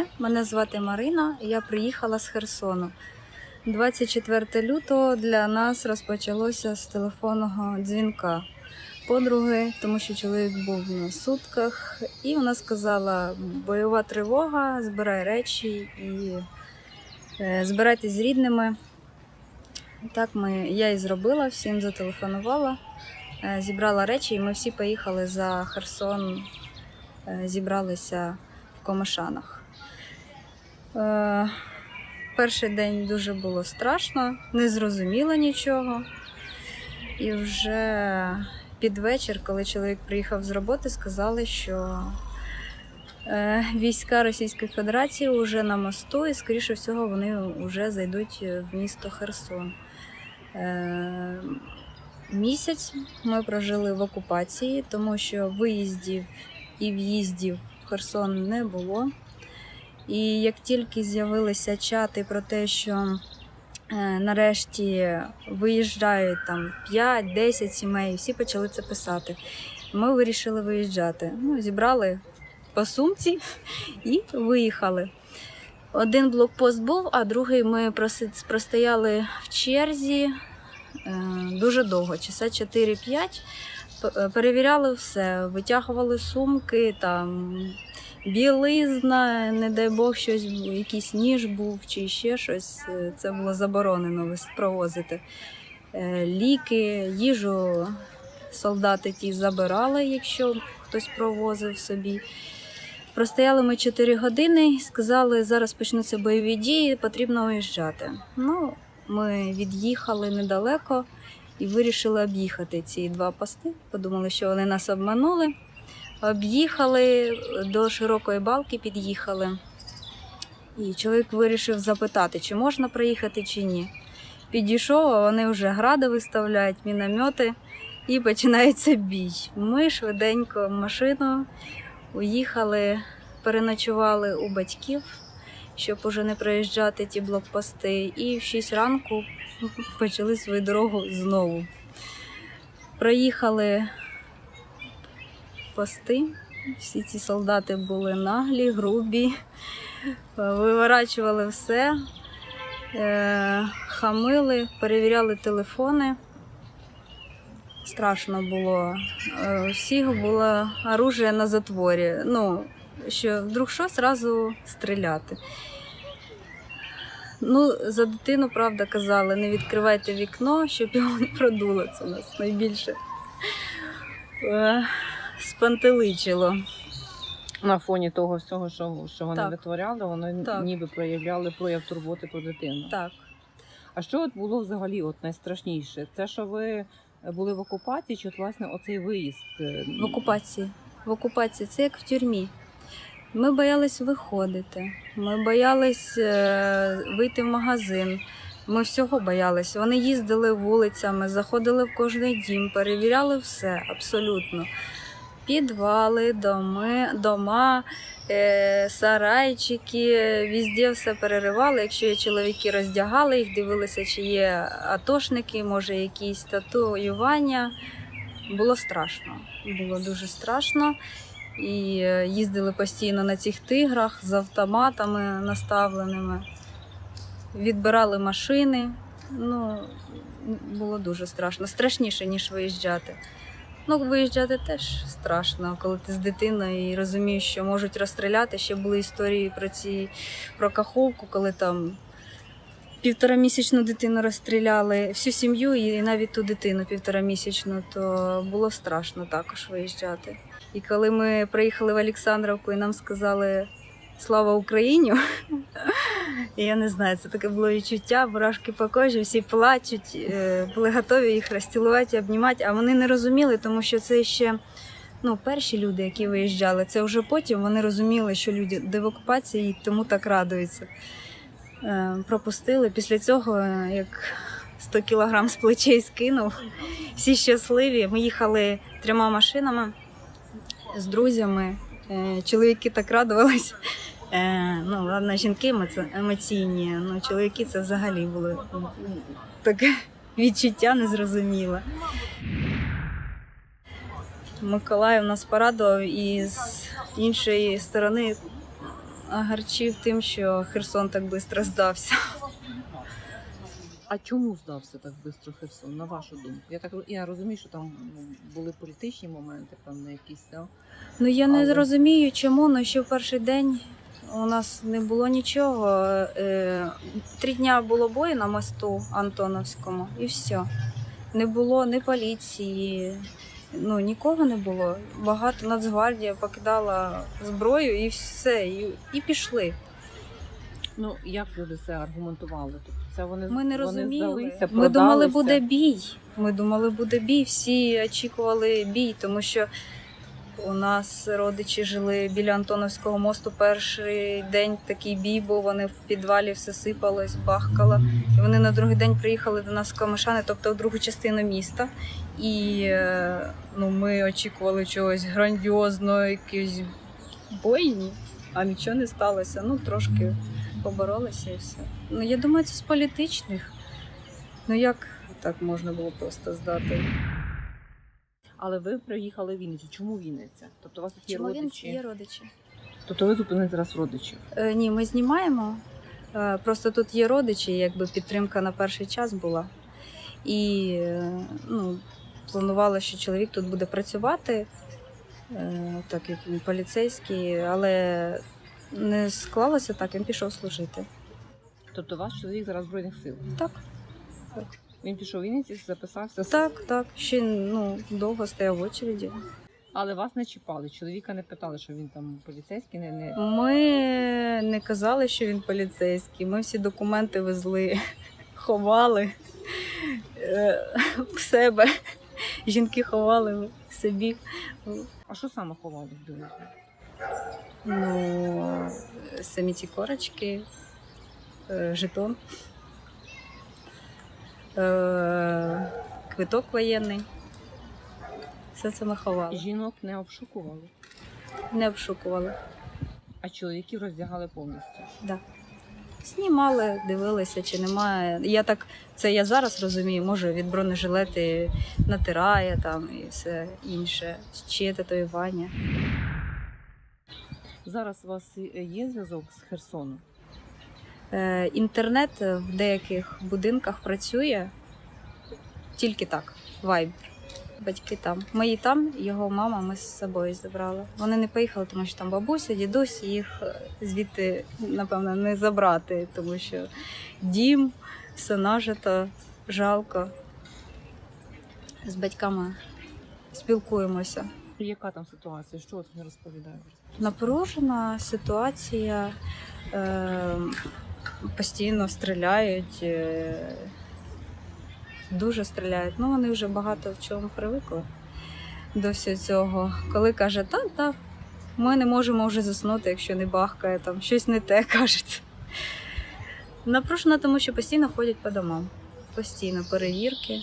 дня. Мене звати Марина. Я приїхала з Херсону. 24 лютого для нас розпочалося з телефонного дзвінка подруги, тому що чоловік був на сутках, і вона сказала: бойова тривога, збирай речі і е, збирайтесь з рідними. Так ми, я і зробила, всім зателефонувала, е, зібрала речі, і ми всі поїхали за Херсон, е, зібралися в Комишанах. Е, Перший день дуже було страшно, не зрозуміла нічого. І вже під вечір, коли чоловік приїхав з роботи, сказали, що е, війська Російської Федерації вже на мосту, і, скоріше всього, вони вже зайдуть в місто Херсон. Е, Місяць ми прожили в окупації, тому що виїздів і в'їздів в Херсон не було. І як тільки з'явилися чати про те, що е, нарешті виїжджають там 5-10 сімей, всі почали це писати. Ми вирішили виїжджати. Ну, зібрали по сумці і виїхали. Один блокпост був, а другий ми простояли в черзі е, дуже довго, часа 4-5. Е, Перевіряли все, витягували сумки, там білизна, не дай Бог, щось якийсь ніж був чи ще щось. Е, Це було заборонено провозити. Е, Ліки, їжу солдати ті забирали, якщо хтось провозив собі. Простояли ми 4 години сказали, зараз почнуться бойові дії, потрібно уїжджати. Ну, ми від'їхали недалеко і вирішили об'їхати ці два пости. Подумали, що вони нас обманули. Об'їхали до широкої балки, під'їхали. І чоловік вирішив запитати, чи можна проїхати, чи ні. Підійшов, а вони вже гради виставляють, міномети, і починається бій. Ми швиденько машину уїхали, переночували у батьків, щоб уже не проїжджати ті блокпости. І в 6 ранку почали свою дорогу знову. Проїхали пости. Всі ці солдати були наглі, грубі, виворачували все, е, хамили, перевіряли телефони. Страшно було. Е, У всіх було оружие на затворі. Ну, що вдруг що, зразу стріляти. Ну, за дитину, правда, казали, не відкривайте вікно, щоб його не продуло. Це нас найбільше е, спантеличило. На фоні того всього, що, що вони Так. витворяли, вони Так. ніби проявляли прояв турботи про дитину. Так. А що от було взагалі от найстрашніше? Це що ви були в окупації, чи от, власне оцей виїзд? е, В окупації. В окупації це як в тюрмі. Ми боялись виходити, ми боялись е, вийти в магазин. Ми всього боялись. Вони їздили вулицями, заходили в кожний дім, перевіряли все абсолютно. Підвали, доми, дома, е, сарайчики, везде все переривали. Якщо є чоловіки, роздягали їх, дивилися, чи є атошники, може якісь татуювання. Було страшно. Було дуже страшно. І е, їздили постійно на цих тиграх з автоматами наставленими, відбирали машини. Ну, було дуже страшно. Страшніше, ніж виїжджати. Ну, виїжджати теж страшно, коли ти з дитиною і розумієш, що можуть розстріляти. Ще були історії про ці про каховку, коли там півторамісячну дитину розстріляли, всю сім'ю і навіть ту дитину півторамісячну, то було страшно також виїжджати. І коли ми приїхали в Олександровку і нам сказали Слава Україні! І я не знаю, це таке було відчуття, бурашки по кожі, всі плачуть, е, були готові їх розцілувати, обнімати, а вони не розуміли, тому що це ще ну, перші люди, які виїжджали. Це вже потім вони розуміли, що люди де в окупації і тому так радуються. Е, Пропустили. Після цього, е, як 100 кілограм з плечей скинув, всі щасливі. Ми їхали трьома машинами з друзями. Чоловіки так радувались. Е, ну, ладно, жінки емоці- емоційні, ну чоловіки це взагалі було таке відчуття незрозуміле. Миколаїв нас порадував і з іншої сторони огорчив тим, що Херсон так швидко здався. А чому здався так швидко Херсон, на вашу думку? Я так я розумію, що там ну, були політичні моменти, певно, якісь, да? Ну я не Але- розумію, чому, але ще в перший день у нас не було нічого. Е, Три дня було бою на мосту Антоновському, і все. Не було ні поліції, ну нікого не було. Багато Нацгвардія покидала зброю і все, і, і пішли. Ну, як люди це аргументували? Тобто це вони, Ми не вони розуміли. здалися, Ми думали, буде бій. Ми думали, буде бій. Всі очікували бій, тому що у нас родичі жили біля Антоновського мосту. Перший день такий бій, був, вони в підвалі все сипалось, бахкало. І вони на другий день приїхали до нас в Камишани, тобто в другу частину міста. І е, ну, ми очікували чогось грандіозного, якоїсь бойні, а нічого не сталося. Ну, трошки поборолися і все. Ну, я думаю, це з політичних. Ну як так можна було просто здати? Але ви приїхали в Вінницю. Чому Вінниця? Тобто у вас тут є Чому він родичі? є родичі? Тобто ви зупинились зараз родичів. Е, ні, ми знімаємо. Е, просто тут є родичі, якби підтримка на перший час була. І е, ну, планувала, що чоловік тут буде працювати, е, так як він поліцейський, але не склалося так, він пішов служити. Тобто ваш чоловік зараз в Збройних сил. Так, Він пішов в Вінниці, записався. так, так. Ще ну, довго стояв в очереді. Але вас не чіпали. Чоловіка не питали, що він там поліцейський, не, не... Ми не казали, що він поліцейський. Ми всі документи везли, ховали е, в себе. Жінки ховали в собі. А що саме ховали в білизну? Ну, самі ці корочки, е, жетон, квиток воєнний. Все це ми ховали. Жінок не обшукували, Не обшукували. а чоловіків роздягали повністю. Да. Знімали, дивилися, чи немає. Я так, це я зараз розумію, може від бронежилети натирає там і все інше, чи є татуювання. Зараз у вас є зв'язок з Херсоном? Е, інтернет в деяких будинках працює тільки так, вайбер. Батьки там. Мої там, його мама ми з собою забрали. Вони не поїхали, тому що там бабуся, дідусь, їх е, звідти, напевно, не забрати, тому що дім, все нажито, жалко. З батьками спілкуємося. Яка там ситуація? Що от не розповідають? Напружена ситуація, е, постійно стріляють, е, дуже стріляють. Ну, вони вже багато в чому привикли до всього цього. Коли каже, та, та, ми не можемо вже заснути, якщо не бахкає, там щось не те кажеться. Напружена, тому що постійно ходять по домам. Постійно перевірки.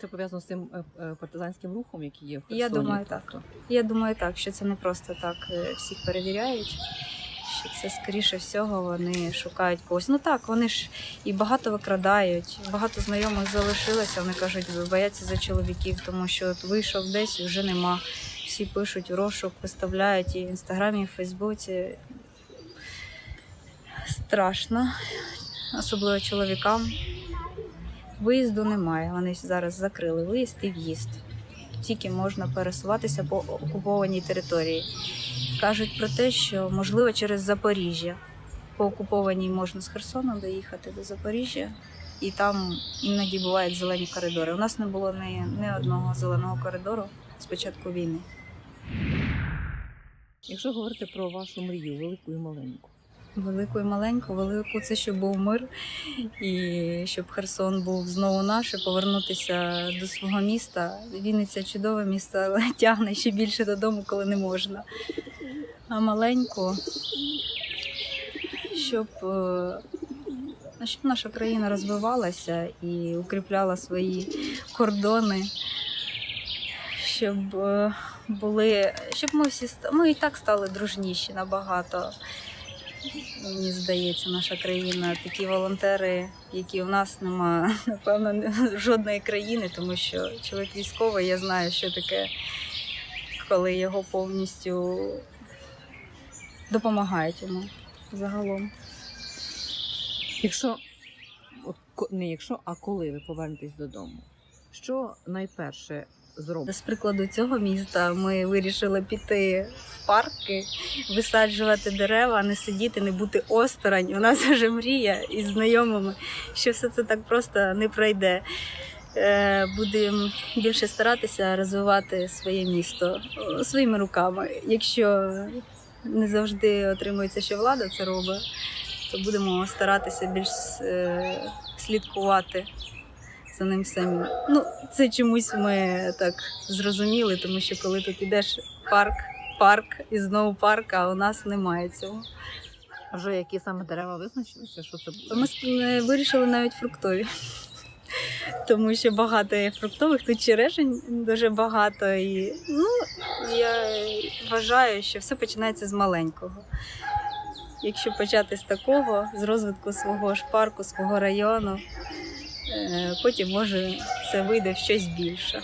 Це пов'язано з тим е, е, партизанським рухом, який є в Херсоні? Я думаю, так. тобто? Я думаю, так, що це не просто так всіх перевіряють. Що це скоріше всього вони шукають когось. Ну так, вони ж і багато викрадають, багато знайомих залишилося. Вони кажуть, бояться за чоловіків, тому що от вийшов десь вже нема. Всі пишуть у розшук, виставляють і в інстаграмі, і в Фейсбуці. Страшно, особливо чоловікам. Виїзду немає. Вони зараз закрили виїзд і в'їзд тільки можна пересуватися по окупованій території. Кажуть про те, що можливо через Запоріжжя. По окупованій можна з Херсона доїхати до Запоріжжя, і там іноді бувають зелені коридори. У нас не було ні, ні одного зеленого коридору з початку війни. Якщо говорити про вашу мрію, велику і маленьку, Велику і маленьку, велику це щоб був мир, і щоб Херсон був знову наш, і повернутися до свого міста. Вінниця чудове місто, але тягне ще більше додому, коли не можна. А маленьку, щоб, е, щоб наша країна розвивалася і укріпляла свої кордони, щоб е, були, щоб ми всі ми і так стали дружніші набагато. Мені здається, наша країна такі волонтери, які у нас немає, напевно, жодної країни, тому що чоловік військовий, я знаю, що таке, коли його повністю допомагають йому загалом. Якщо от, не якщо, а коли ви повернетесь додому, що найперше зробите? З прикладу цього міста ми вирішили піти в парки, висаджувати дерева, не сидіти, не бути осторонь. У нас вже мрія із знайомими, що все це так просто не пройде. Е, Будемо більше старатися розвивати своє місто е, своїми руками. Якщо не завжди отримується, що влада це робить, то будемо старатися більш е, слідкувати за ним самим. Ну, це чомусь ми так зрозуміли, тому що коли тут ідеш парк, парк і знову парк, а у нас немає цього. А Вже які саме дерева визначилися? Що це буде? Ми е, вирішили навіть фруктові. Тому що багато є фруктових, тут черешень дуже багато. І ну, я вважаю, що все починається з маленького. Якщо почати з такого, з розвитку свого ж парку, свого району, е, потім може це вийде в щось більше.